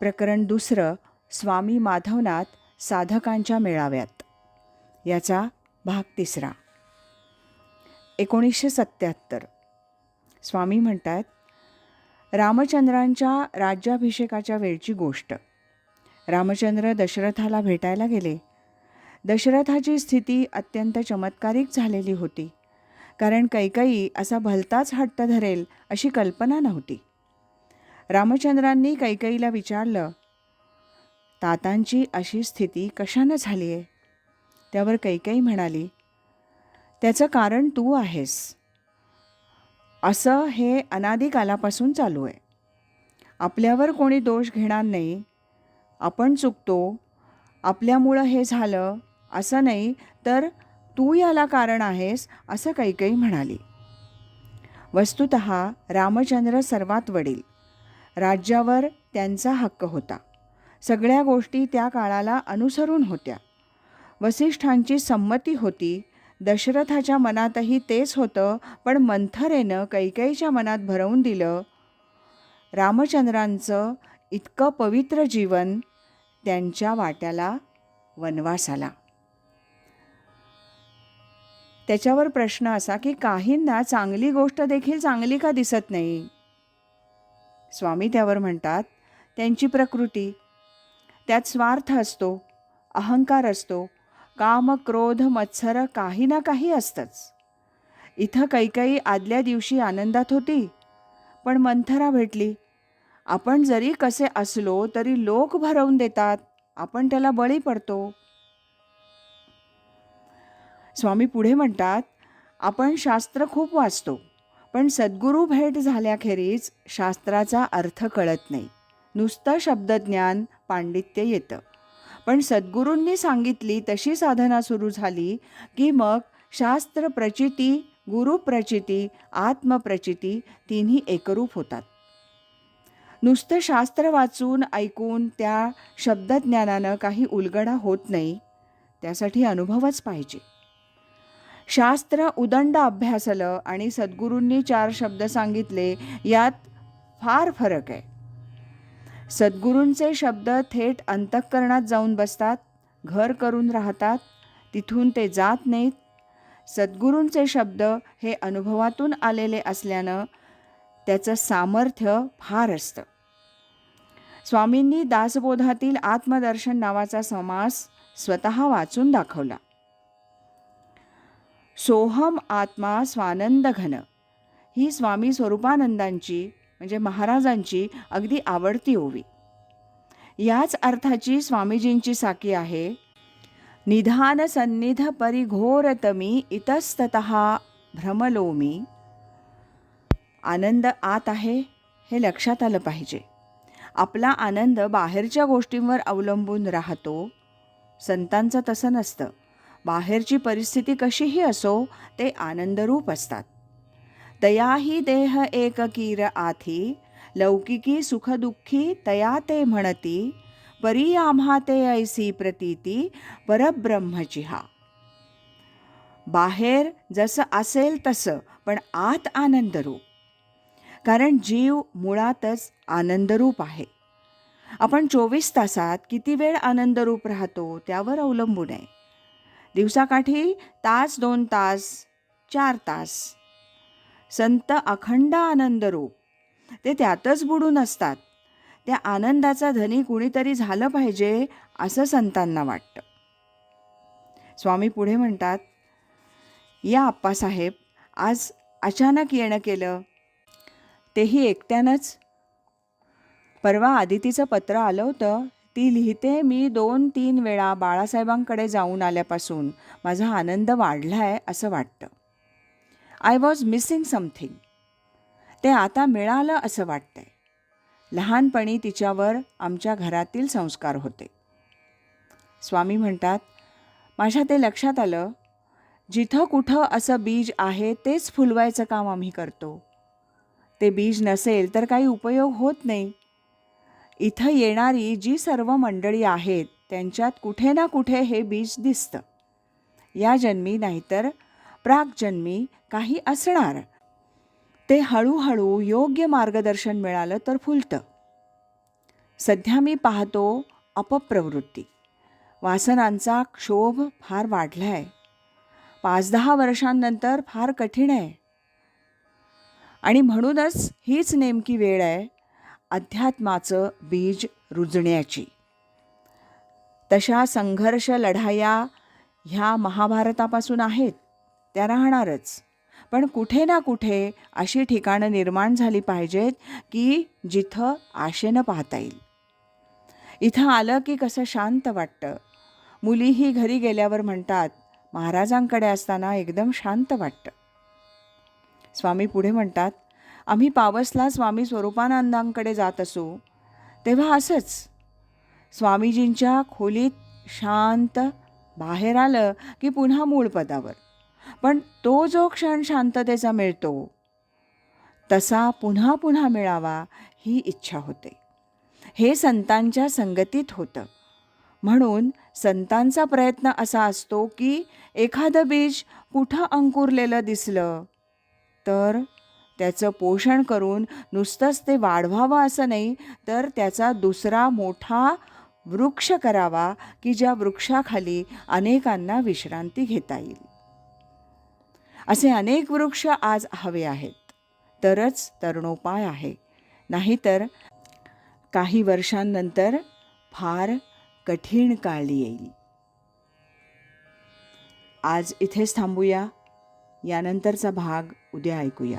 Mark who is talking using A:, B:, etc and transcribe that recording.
A: प्रकरण दुसरं स्वामी माधवनाथ साधकांच्या मेळाव्यात. याचा भाग तिसरा. एकोणीसशे सत्त्याहत्तर स्वामी म्हणतात रामचंद्रांच्या राज्याभिषेकाच्या वेळची गोष्ट. रामचंद्र दशरथाला भेटायला गेले. दशरथाची स्थिती अत्यंत चमत्कारिक झालेली होती. कारण कैकई असा भलताच हट्ट धरेल अशी कल्पना नव्हती. रामचंद्रांनी कैकईला विचारलं तातांची अशी स्थिती कशानं झाली आहे? त्यावर कैकई म्हणाली त्याचं कारण तू आहेस. असं हे अनादिकालापासून चालू आहे. आपल्यावर कोणी दोष घेणार नाही. आपण चुकतो. आपल्यामुळं हे झालं. असं नाही तर तू याला कारण आहेस असं कैकई म्हणाली. वस्तुत रामचंद्र सर्वात वडील. राज्यावर त्यांचा हक्क होता. सगळ्या गोष्टी त्या काळाला अनुसरून होत्या. वसिष्ठांची संमती होती. दशरथाच्या मनातही तेच होतं पण मंथरेनं कैकेईच्या मनात भरवून दिलं रामचंद्रांचं इतकं पवित्र जीवन त्यांच्या वाट्याला वनवास आला त्याच्यावर प्रश्न असा की काहींना चांगली गोष्ट देखील चांगली का दिसत नाही? स्वामी त्यावर म्हणतात त्यांची प्रकृती त्यात स्वार्थ असतो अहंकार असतो काम क्रोध मत्सर काही ना काही असतंच. इथं कैकई आदल्या दिवशी आनंदात होती पण मंथरा भेटली. आपण जरी कसे असलो तरी लोक भरवून देतात आपण त्याला बळी पडतो. स्वामी पुढे म्हणतात आपण शास्त्र खूप वाचतो. पण सद्गुरू भेट झाल्याखेरीज शास्त्राचा अर्थ कळत नाही. नुसतं शब्दज्ञान पांडित्य येतं. पण सद्गुरूंनी सांगितली तशी साधना सुरू झाली की मग शास्त्र प्रचिती गुरुप्रचिती आत्मप्रचिती तिन्ही एकरूप होतात. नुसतं शास्त्र वाचून ऐकून त्या शब्दज्ञानानं काही उलगडा होत नाही त्यासाठी अनुभवच पाहिजे. शास्त्र उदंड अभ्यासलं आणि सद्गुरूंनी चार शब्द सांगितले यात फार फरक आहे. सद्गुरूंचे शब्द थेट अंतःकरणात जाऊन बसतात घर करून राहतात तिथून ते जात नाहीत. सद्गुरूंचे शब्द हे अनुभवातून आलेले असल्यानं त्याचं सामर्थ्य फार असतं. स्वामींनी दासबोधातील आत्मदर्शन नावाचा समास स्वतः वाचून दाखवला. सोहम आत्मा स्वानंद घन ही स्वामी स्वरूपानंदांची म्हणजे महाराजांची अगदी आवडती ओवी. याच अर्थाची स्वामीजींची साकी आहे निधान सन्निध परिघोरतमी इतस्तत भ्रमलोमी. आनंद आत आहे हे लक्षात आलं पाहिजे. आपला आनंद बाहेरच्या गोष्टींवर अवलंबून राहतो संतांचं तसं नसतं. बाहेरची परिस्थिती कशीही असो ते आनंदरूप असतात. तयाही देह एक कीर आथी लौकिकी सुखदुःखी तया ते म्हणती परी आम्हा ते ऐसी प्रतीती परब्रह्मची हा बाहेर जसं असेल तसं पण आत आनंदरूप. कारण जीव मुळातच आनंदरूप आहे. आपण चोवीस तासात किती वेळ आनंदरूप राहतो त्यावर अवलंबून आहे. दिवसाकाठी तास दोन तास चार तास. संत अखंड आनंदरूप ते त्यातच बुडून असतात. त्या आनंदाचा धनी कुणीतरी झालं पाहिजे असं संतांना वाटतं. स्वामी पुढे म्हणतात या आप्पासाहेब आज अचानक येणं केलं. तेही एकट्यानंच. परवा आदितीचं पत्र आलं होतं. ती लिहिते मी दोन तीन वेळा बाळासाहेबांकडे जाऊन आल्यापासून. माझा आनंद वाढला आहे असं वाटतं. आय वॉज मिसिंग समथिंग ते आता मिळालं असं वाटतंय. लहानपणी तिच्यावर आमच्या घरातील संस्कार होते. स्वामी म्हणतात माझ्या ते लक्षात आलं जिथं कुठं असं बीज आहे तेच फुलवायचं काम आम्ही करतो. ते बीज नसेल तर काही उपयोग होत नाही. इथं येणारी जी सर्व मंडळी आहेत त्यांच्यात कुठे ना कुठे हे बीज दिसतं. या जन्मी नाहीतर प्रागजन्मी काही असणार. ते हळूहळू योग्य मार्गदर्शन मिळालं तर फुलतं. सध्या मी पाहतो अपप्रवृत्ती. वासनांचा क्षोभ फार वाढला आहे पाच दहा वर्षांनंतर फार कठीण आहे. आणि म्हणूनच हीच नेमकी वेळ आहे अध्यात्माचं बीज रुजण्याची. तशा संघर्ष लढाया ह्या महाभारतापासून आहेत त्या राहणारच. पण कुठे ना कुठे अशी ठिकाणं निर्माण झाली पाहिजेत की जिथं आशेनं पाहता येईल. इथं आलं की कसं शांत वाटतं. मुलीही घरी गेल्यावर म्हणतात महाराजांकडे असताना एकदम शांत वाटतं. स्वामी पुढे म्हणतात आम्ही पावसला स्वामी स्वरूपानंदांकडे जात असू तेव्हा असंच. स्वामीजींच्या खोलीत शांत बाहेर आलं की पुन्हा मूळ पदावर. पण तो जो क्षण शांततेचा मिळतो तसा पुन्हा पुन्हा मिळावा ही इच्छा होते. हे संतांच्या संगतीत होतं. म्हणून संतांचा प्रयत्न असा असतो की एखादं बीज कुठं अंकुरलेलं दिसलं तर त्याचं पोषण करून नुसतंच ते वाढवावं असं नाही तर त्याचा दुसरा मोठा वृक्ष करावा की ज्या वृक्षाखाली अनेकांना विश्रांती घेता येईल. असे अनेक वृक्ष आज हवे आहेत तरच तरुणोपाय आहे. नाहीतर काही वर्षांनंतर फार कठीण काळ येईल. आज इथेच थांबूया. यानंतरचा भाग उद्या ऐकूया.